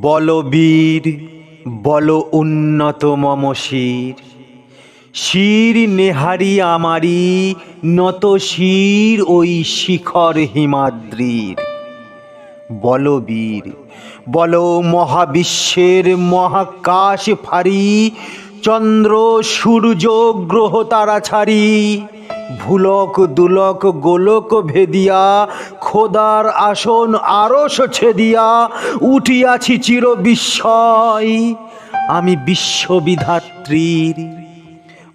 বলবীর, বল উন্নত মম শির। শির নেহারি আমারি, নত শির ওই শিখর হিমাদ্রির। বলবীর, বল মহাবিশ্বের মহাকাশ ফারি, চন্দ্র সূর্য গ্রহ তারা ছাড়ি। ভুলক, দুলক, গোলক ভেদিয়া, খোদার আসন আরস ছেদিয়া, উঠিয়াছি চির বিস্ময়, আমি বিশ্ববিধাত্রীর।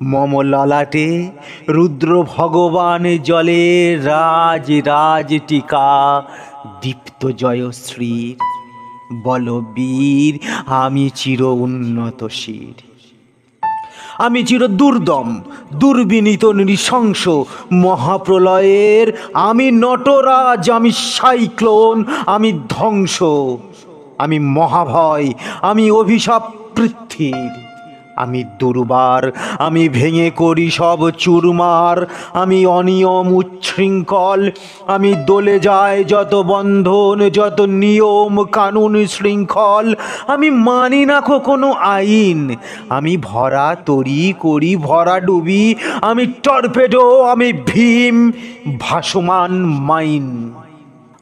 মম ললাটে, রুদ্র ভগবান জলে রাজ রাজ টিকা, দীপ্ত জয়শ্রীর বলবীর, আমি চির উন্নত শির। আমি চির দুর্দম, দুর্বিনীত নৃশংস মহাপ্রলয়ের। আমি নটরাজ, আমি সাইক্লোন, আমি ধ্বংস, আমি মহাভয়, আমি অভিশাপ পৃথ্বীর। আমি দুর্বার, আমি ভেঙে করি সব চুরমার, আমি অনিয়ম উচ্ছৃঙ্খল, আমি দোলে যায় যত বন্ধন, যত নিয়ম, কানুন শৃঙ্খল, আমি মানি না কোনো আইন, আমি ভরা তরি করি, ভরা ডুবি, আমি টর্পেডো, আমি ভীম, ভাসমান মাইন।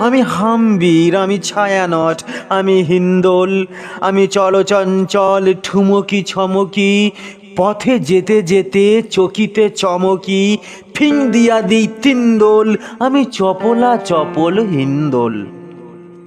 আমি হাম্বির, আমি ছায়ানট, আমি হিন্দোল, আমি চলচঞ্চল, ঠুমকি ছমকি, পথে যেতে যেতে, চকিতে চমকি, ফিং দিয়া দিই তিন্দোল, আমি চপলা চপল হিন্দোল।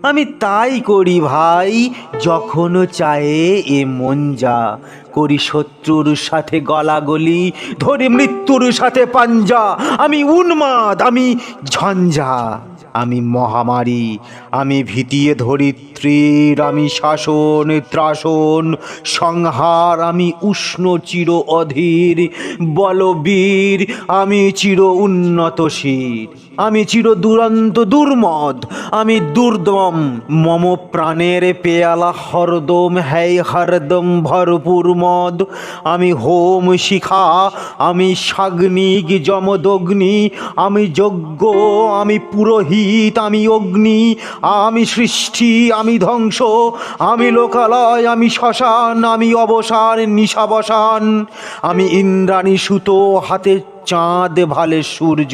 আমি তাই করি ভাই, যখন চায়ে এ মন যা, করি শত্রুর সাথে গলাগলি, ধরি মৃত্যুর সাথে পাঞ্জা, আমি উন্মাদ, আমি ঝঞ্ঝা। আমি মহামারী, আমি ভীতিয়ে ধরিত্রীর, আমি শাসন, ত্রাসন, সংহার, আমি উষ্ণ, চির অধীর, বলবীর, আমি চির উন্নতশীর আমি চির দুরন্ত দুর্মদ, আমি দুর্দম, মম প্রাণের পেয়ালা হরদম হ্যায় হরদম ভরপুর মদ, আমি হোম শিখা, আমি সাগ্নিক যমদগ্নি, আমি যজ্ঞ, আমি পুরোহিত আমি অগ্নি, আমি সৃষ্টি, আমি ধ্বংস, আমি লোকালয়, আমি শ্মশান, আমি অবসান, নিশাবসান, আমি ইন্দ্রাণী সুতো হাতে চাঁদ, ভালে সূর্য।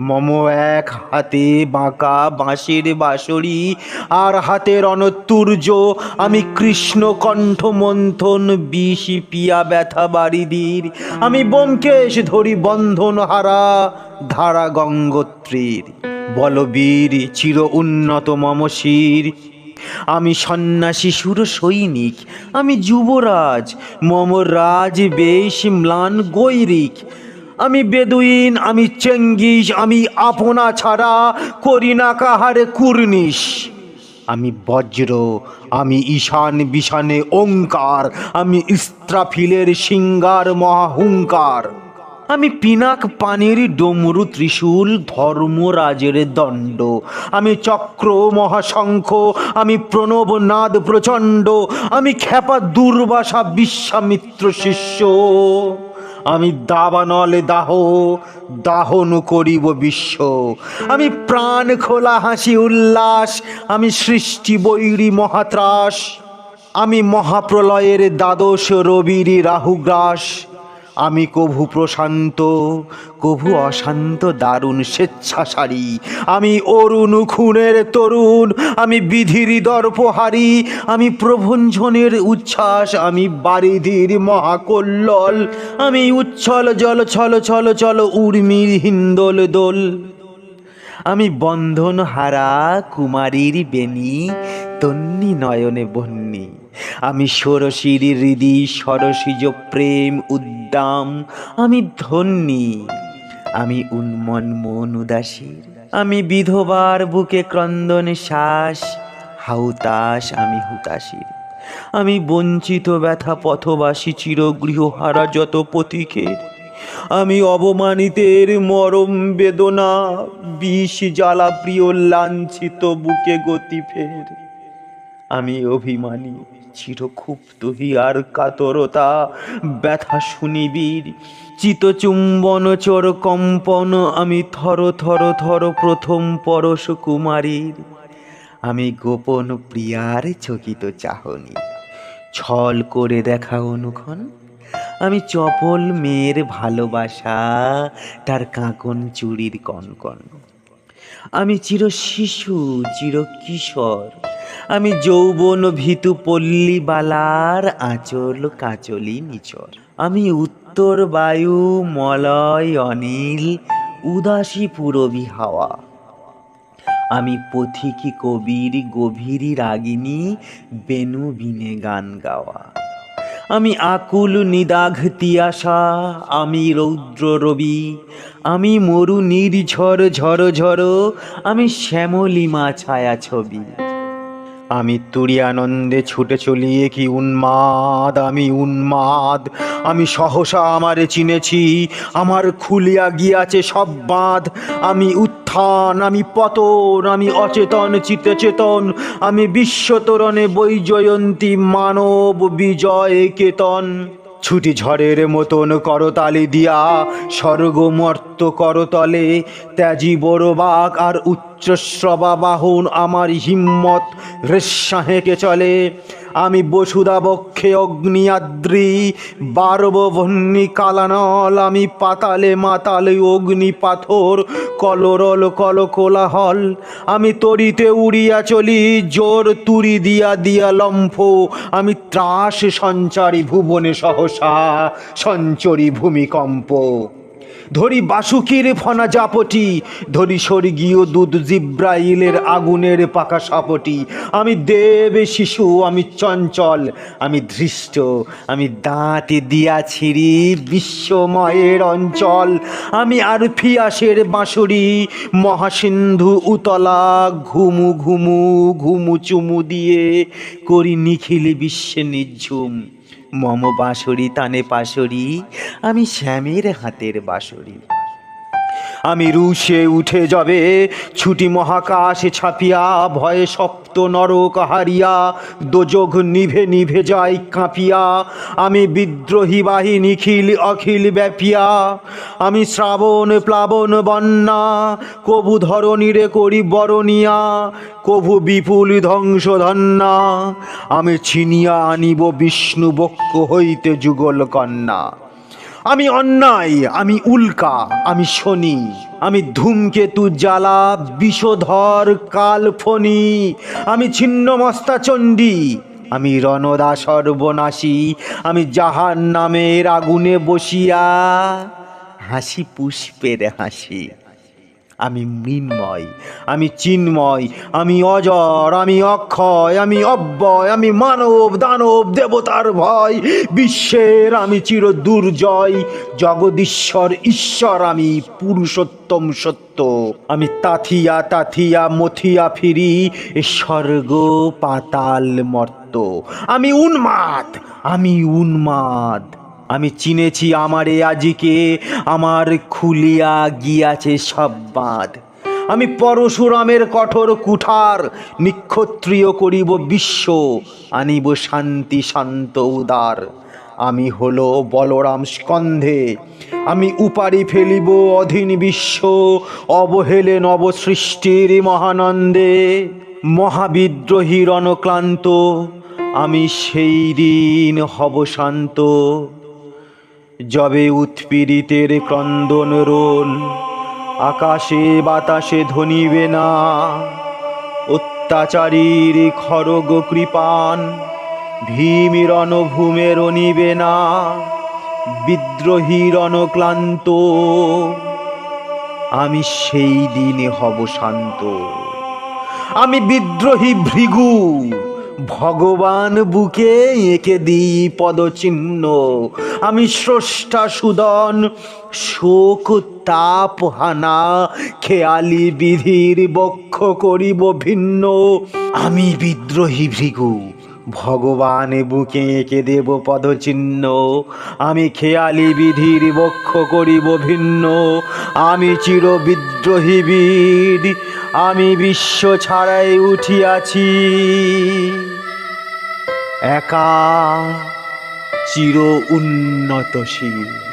মম এক হাতে বাঁকা বাঁশের বাঁশরি আর হাতের অনতুর্য আমি কৃষ্ণ কণ্ঠ মন্থন বিষ পিয়া ব্যথা বাড়িদির আমি ব্যোমকেশ ধরি বন্ধন হারা ধারা গঙ্গোত্রীর। বলবীর চির উন্নত মম শির। আমি সন্ন্যাসী সুর সৈনিক। আমি যুবরাজ। মম রাজ বেশ ম্লান গৈরিক। আমি বেদুইন, আমি চেঙ্গিস, আমি আপনা ছাড়া করি না কাহারে কুর্নিশ। আমি বজ্র, আমি ঈশান বিশানে ওঙ্কার, আমি ইস্ত্রাফিলের সিঙ্গার মহাহুঙ্কার। আমি পিনাক পানির ডমরু ত্রিশূল ধর্মরাজের দণ্ড। আমি চক্র মহাশঙ্খ, আমি প্রণব নাদ প্রচণ্ড। আমি খ্যাপা দুর্বাসা বিশ্বামিত্র শিষ্য। আমি দাবানলে দাহ, দাহন করিব বিশ্ব। আমি প্রাণ খোলা হাসি উল্লাস, আমি সৃষ্টি বৈরী মহাত্রাস। আমি মহাপ্রলয়ের দ্বাদশ রবির রাহুগ্রাস। আমি কভু প্রশান্ত, কভু অশান্ত, দারুণ স্বেচ্ছাসারী। আমি অরুণ খুনের তরুণ, আমি বিধির দর্পহারি, আমি প্রভঞ্জনের উচ্ছ্বাস, আমি বারিধির মহাকল্লল, আমি উচ্ছল জল, ছল ছল চল উর্মির হিন্দোল দোল। আমি বন্ধন হারা কুমারীর বেনি তন্নি নয়নে বন্যি আমি ষোড়শীর হৃদি সরসিজ প্রেম, উদ্দাম, আমি ধন্যী। আমি উন্মন মন উদাসীর আমি বিধবার বুকে ক্রন্দন শ্বাস হাউতাস আমি হুতাশির। আমি বঞ্চিত ব্যথা পথবাসী চিরগৃহহারা যত পথিকের। আমি অবমানিতের মরম বেদনা, বিষ জ্বালা প্রিয় লাঞ্ছিত বুকে গতি ফের। আমি অভিমানী চিরক্ষুব্ধ হিয়ার কাতরতা, ব্যথা শুনিবির চিতচুম্বন চর কম্পন, আমি থর থর থর প্রথম পরশ কুমারীর। আমি গোপন প্রিয়ার চকিত চাহনি, ছল করে দেখা অনুক্ষণ। আমি চপল মেয়ের ভালোবাসা, তার কাঁকন চুরির কনকন। আমি চির শিশু, চির কিশোর আমি যৌবন ভীতু পল্লী বালার আঁচল কাচলি নিচর। আমি উত্তর বায়ু মলয় অনিল, উদাসী পুরবী হাওয়া। আমি পথিকি কবির গভীর রাগিনী, বেনু বিনে গান গাওয়া। আমি আকুল নিদাঘ তিয়াসা আমি রৌদ্র রবি। আমি মরু নির্ঝর ঝর ঝর আমি শ্যামলিমা ছায়া ছবি আমি তুরি আনন্দে ছুটে চলিয়ে কি উন্মাদ? আমি উন্মাদ। আমি সহসা আমারে চিনেছি। আমার খুলিয়া গিয়াছে সব বাঁধ। আমি উত্থান, আমি পতন, আমি অচেতন চিতে চেতন আমি বিশ্বতরণে বৈজয়ন্তী মানব বিজয় কেতন। ছুটি ঝড়ের মতন করতালি দিয়া, স্বর্গমর্ত করতলে, ত্যাজি বড় বাক আর উচ্চশ্রবা বাহন আমার হিম্মত রেশা হেঁকে চলে। আমি বসুদা বক্ষে অগ্নিয়াদ্রি বারবভন্নি কালানল, আমি পাতালে মাতালে অগ্নি পাথর, কলরল কল কোলাহল। আমি তরিতে উড়িয়া চলি, জোর তুরি দিয়া দিয়া লম্ফ। আমি ত্রাস সঞ্চারী ভুবনে সহসা, সঞ্চরী ভূমিকম্প। ধরি বাসুকির ফনা জাপটি, ধরি স্বর্গীয় দুধ জিব্রাইলের আগুনের পাকা সাপটি। আমি দেব শিশু, আমি চঞ্চল, আমি ধৃষ্ট, আমি দাঁত দিয়া ছিড়ি বিশ্বময়ের অঞ্চল। আমি আর ফিয়াসের বাঁশুরি মহাসিন্ধু উতলা ঘুমু ঘুমু ঘুমু চুমু দিয়ে করি নিখিল বিশ্বে নিঝুম মম বাঁশরি, তানে পাশরি, আমি শ্যামের হাতের বাঁশরি। আমি রুশে উঠে যাবে, ছুটি মহাকাশে ছাপিয়া ভয়ে সপ্ত নরক হারিয়া, দোজগ নিভে নিভে যায় কাঁপিয়া। আমি বিদ্রোহী বাহী নিখিল অখিল ব্যাপিয়া। আমি শ্রাবণ প্লাবন বন্যা কবু ধরণীরে করি বরণিয়া, কভু বিপুল ধ্বংস ধন্যা আমি ছিনিয়া আনিব বিষ্ণু বক্ষ হইতে যুগল কন্যা। আমি অন্যায়, আমি উল্কা, আমি শনি, আমি ধূমকেতু জ্বালা, বিষধর কালফনি আমি ছিন্নমস্তা চণ্ডী, আমি রণদা সর্বনাশী, আমি জাহান নামের আগুনে বসিয়া হাসি পুষ্পের হাসি। আমি মৃন্ময়, আমি চিন্ময়, আমি অজর, আমি অক্ষয়, আমি অব্যয়, আমি মানব, দানব, দেবতার ভয়। বিশ্বের আমি চির দুর্জয়, জগদীশ্বর, ঈশ্বর আমি, পুরুষোত্তম সত্য। আমি তাথিয়া তাথিয়া, মথিয়া ফিরি স্বর্গ পাতাল মর্ত আমি উন্মাদ আমি উন্মাদ। আমি চিনেছি আমারে আজিকে, আমার খুলিয়া গিয়াছে সব বাঁধ। আমি পরশুরামের কঠোর কুঠার, নিক্ষত্রিয় করিব বিশ্ব, আনিব শান্তি শান্ত উদার। আমি হলো বলরাম স্কন্ধে, আমি উপারি ফেলিব অধীন বিশ্ব, অবহেলে নবসৃষ্টির মহানন্দে। মহাবিদ্রোহী রণক্লান্ত, আমি সেই দিন হব শান্ত। যবে উৎপীড়িতের ক্রন্দন রোল আকাশে বাতাসে ধনিবে না। অত্যাচারীর খড়গ কৃপান ভীম রণভূমে রনিবে না। বিদ্রোহী রণক্লান্ত, আমি সেই দিনে হব শান্ত। আমি বিদ্রোহী ভৃগু। ভগবান বুকে এঁকে দিই পদচিহ্ন। আমি স্রষ্টা সুদন, শোক তাপ হানা, খেয়ালি বিধির বক্ষ করিব ভিন্ন। আমি বিদ্রোহী ভৃগু, ভগবান বুকে এঁকে দেব পদচিহ্ন। আমি খেয়ালি বিধির বক্ষ করিব ভিন্ন। আমি চির বিদ্রোহী বীর আমি বিশ্ব ছাড়াই উঠিয়াছি। একা চির উন্নতশীল।